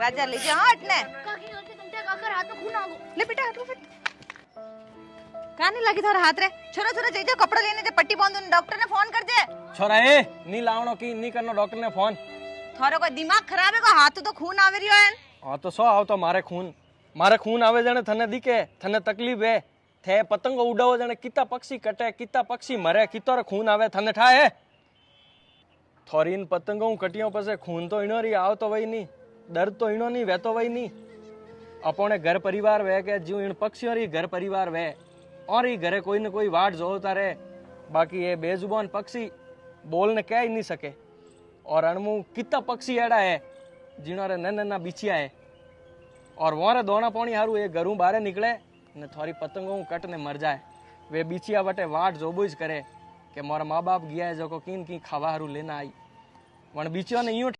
राजा लीजिए हाँ, ले बेटा नहीं लगी हाथ रे? छोरा छोरा कपड़ा लेने जे पट्टी बांधो डॉक्टर ने फ़ोन कर छोरा ए नी की नी करनो डॉक्टर ने फ़ोन। को दिमाग खराब है को हाथ तो खून आवे रियो है? हाँ तो सो तो मारे खून। मारे खून आवे थने दिखे थने तकलीफ़ है। थे पतंग उड़ाओ जाने किता पक्षी कटे कितना पक्षी मरे कितो खून आवे थने ठाए? થોરીન પતંગો હું કટિયો પછી ખૂન તો ઈનો રી આવતો વઈ ની દર્દ તો ઈનો ની વેતો વઈ ની અપોણે ઘર પરિવાર વે કે જીવ ઈણ પક્ષીઓ રી ઘર પરિવાર વે और ही घरे कोई ने कोई वाट जोता रहे बाकी ये बेजुबान पक्षी बोल ने कह ही नहीं सके और अणमु कितना पक्षी एड़ा है जिन्हों रे नन्ना नन्ना बिछिया है और वहाँ रे दोना पानी हारू ये घरू बारे निकले ने थोड़ी पतंगों कट ने मर जाए वे बिछिया वटे वाट जोबो ज करे કે મારા મા બાપ ગયા જો કો કીન કી ખાવા હારું લેના આઈ. પણ બીચો ને અહીંયા